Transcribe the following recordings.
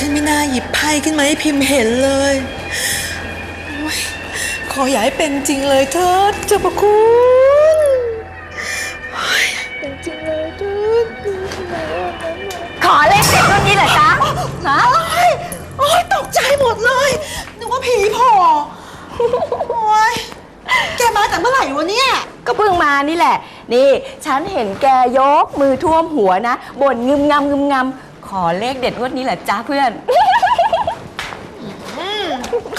ฉันไม่น่าหยิบไพ่ขึ้นมาให้พิมพ์เห็นเลยโอ๊ยขออย่าให้เป็นจริงเลยเถิดเจ้าประคุณโอ๊ยเป็นจริงเลยเถิดขอเลขเด็ดวันนี้เหรอจ๊ะฮะโอ๊ยโอ๊ยตกใจหมดเลย นึกว่าผีโผล่โอ๊ยแกมาแต่เมื่อไหร่วะเนี่ย ก็เพิ่งมานี่แหละ นี่ ฉันเห็นแกยกมือท่วมหัวนะบ่นงึมงำงึมงำ ขอเลขเด็ดงวันนี้แหละจ้าเพื่อน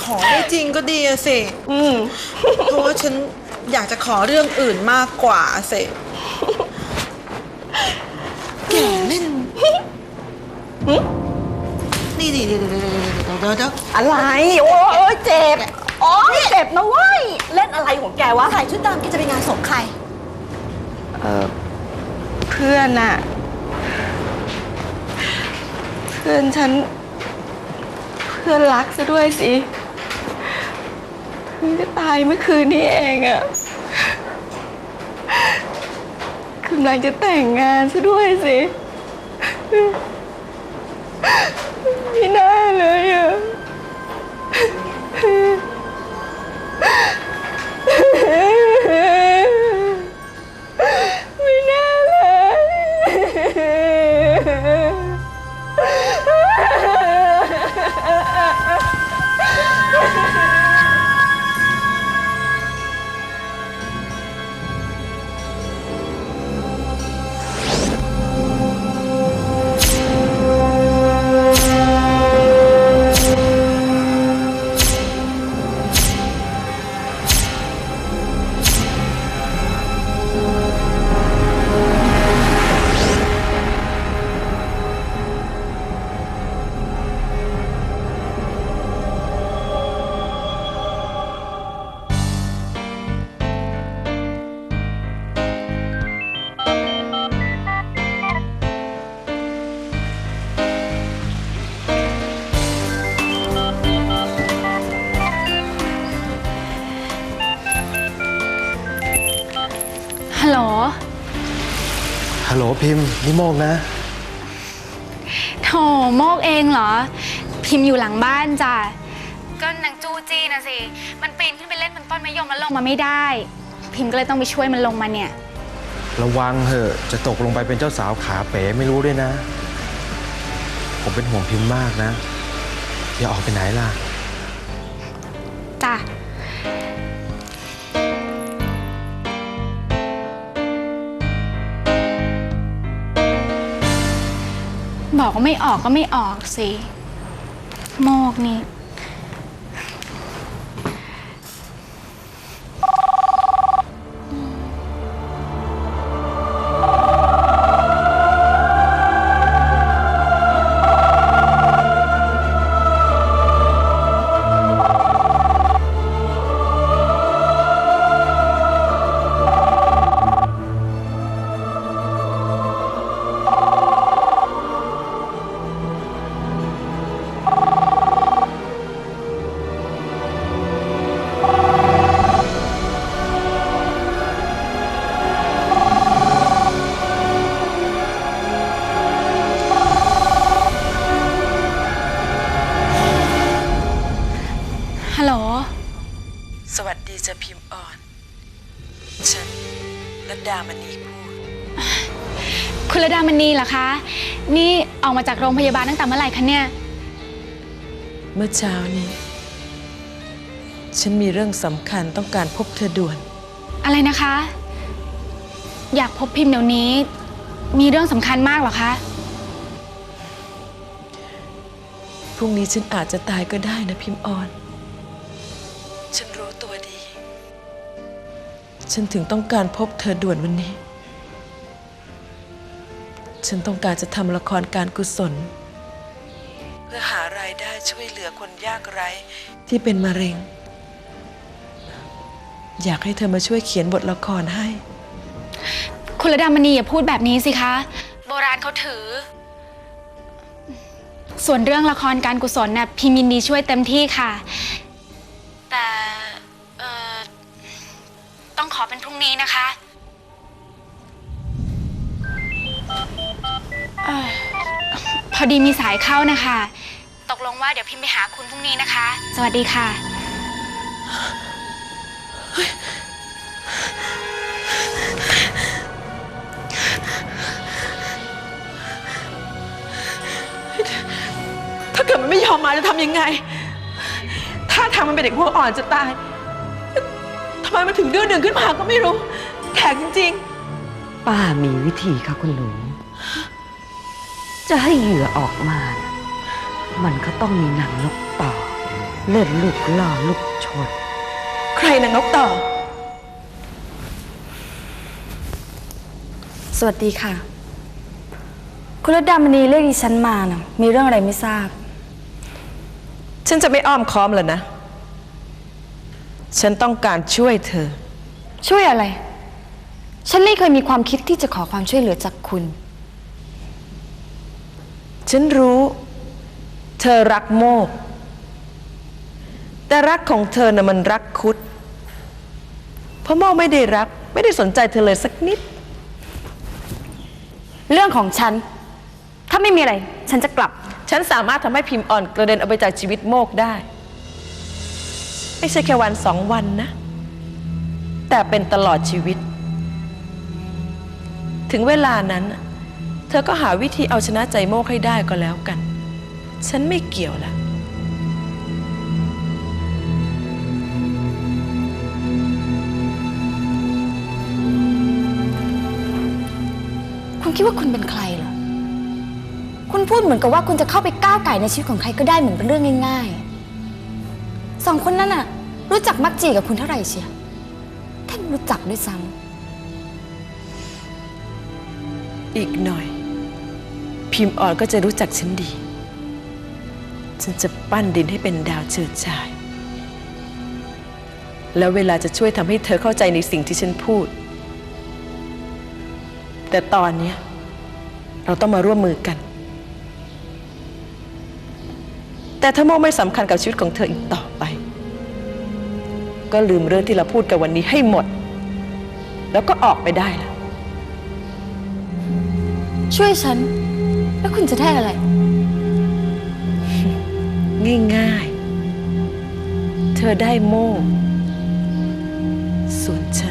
ขอได้จริงก็ดีอะสิ อืม เพราะว่าฉันอยากจะขอเรื่องอื่นมากกว่าสิ แกเล่นนี่ดิเดี๋ยวเดี๋ยวเดี๋ยวเดี๋ยวเดี๋ยวอะไร โอ้ยเจ็บ โอ้ยเจ็บนะเว้ย เล่นอะไรของแกวะ ใส่ชุดดำแกจะไปงานศพใคร เออเพื่อนอะ เพื่อนฉัน เพื่อนรักซะด้วยสิเพิ่งจะตายเมื่อคืนนี้เองอะกำลังจะแต่งงานซะด้วยสิไม่น่าเลยอะ ฮัลโหลพิมพ์นี่โมกนะ โถโมกเองเหรอ พิมพ์อยู่หลังบ้านจ้ะก็นางจูจี้นะสิ มันปีนขึ้นไปเล่นบนต้นมะยมแล้วลงมาไม่ได้ พิมพ์ก็เลยต้องไปช่วยมันลงมาเนี่ย ระวังเหอะจะตกลงไปเป็นเจ้าสาวขาเป๋ไม่รู้ด้วยนะ ผมเป็นห่วงพิมพ์มากนะอย่าออกไปไหนล่ะจ้ะ บอกว่าไม่ออกก็ไม่ออกสิ โมกนี่ จะพิมพ์อ่อน ฉันรัตดามณีพูด คุณระดามณีเหรอคะ นี่ออกมาจากโรงพยาบาลตั้งแต่เมื่อไหร่คะเนี่ย เมื่อเช้านี้ ฉันมีเรื่องสำคัญต้องการพบเธอด่วน อะไรนะคะ อยากพบพิมพ์เดี๋ยวนี้ มีเรื่องสำคัญมากเหรอคะ พรุ่งนี้ฉันอาจจะตายก็ได้นะพิมพ์อ่อน ฉันรู้ตัวดี ฉันถึงต้องการพบเธอด่วนวันนี้ ฉันต้องการจะทำละครการกุศล เพื่อหารายได้ช่วยเหลือคนยากไร้ที่เป็นมะเร็ง อยากให้เธอมาช่วยเขียนบทละครให้ คุณระดามณีอย่าพูดแบบนี้สิคะ โบราณเขาถือ ส่วนเรื่องละครการกุศลน่ะพิมินดีช่วยเต็มที่ค่ะ นพรุ่งนี้นะคะเอ่อพอดีมีสายเข้านะคะ ตกลงว่าเดี๋ยวพิมพ์ไปหาคุณพรุ่งนี้นะคะ สวัสดีค่ะ ถ้าเกิดมันไม่ยอมมาจะทำยังไง ถ้าทางมันเป็นเด็กหัวอ่อนจะตายทำ ไมมันถึงดื้อดึงขึ้นมาก็ไม่รู้แขกจริง ป้ามีวิธีค่ะคุณหนู จะให้เหยื่อออกมาน่ะมันก็ต้องมีหนังนกต่อ เล่นลูกล่อลูกชน ๆ ใครนางนกต่อ สวัสดีค่ะ คุณรัตดามณีเรียกดิฉันมานะมีเรื่องอะไรไม่ทราบ ฉันจะไม่อ้อมค้อมแล้วนะ ฉันต้องการช่วยเธอ ช่วยอะไร ฉันไม่เคยมีความคิดที่จะขอความช่วยเหลือจากคุณ ฉันรู้ เธอรักโมก แต่รักของเธอน่ะมันรักคุด เพราะโมกไม่ได้รัก ไม่ได้สนใจเธอเลยสักนิด เรื่องของฉัน ถ้าไม่มีอะไร ฉันจะกลับ ฉันสามารถทำให้พิมพ์อ่อนกระเด็นออกไปจากชีวิตโมกได้ ไม่ใช่แค่วันสองวันนะ แต่เป็นตลอดชีวิต ถึงเวลานั้น เธอก็หาวิธีเอาชนะใจโมกให้ได้ก็แล้วกัน ฉันไม่เกี่ยวละคุณคิดว่าคุณเป็นใครเหรอ คุณพูดเหมือนกับว่าคุณจะเข้าไปก้าวไก่ในชีวิตของใครก็ได้เหมือนเป็นเรื่องง่ายๆ สองคนนั้นน่ะ รู้จักมักจีกับคุณเท่าไหร่เชียแทบไม่รู้จักด้วยซ้ำอีกหน่อย พิมพ์อ่อนก็จะรู้จักฉันดี ฉันจะปั้นดินให้เป็นดาวเฉิดฉาย แล้วเวลาจะช่วยทำให้เธอเข้าใจในสิ่งที่ฉันพูด แต่ตอนนี้เราต้องมาร่วมมือกัน แต่ถ้าโมไม่สำคัญกับชีวิตของเธออีกต่อไป ก็ลืมเรื่องที่เราพูดกันวันนี้ให้หมด แล้วก็ออกไปได้แล้วำช่วยฉัน แล้วคุณจะได้อะไร ง่ายๆ เธอได้โม่ส่วนฉัน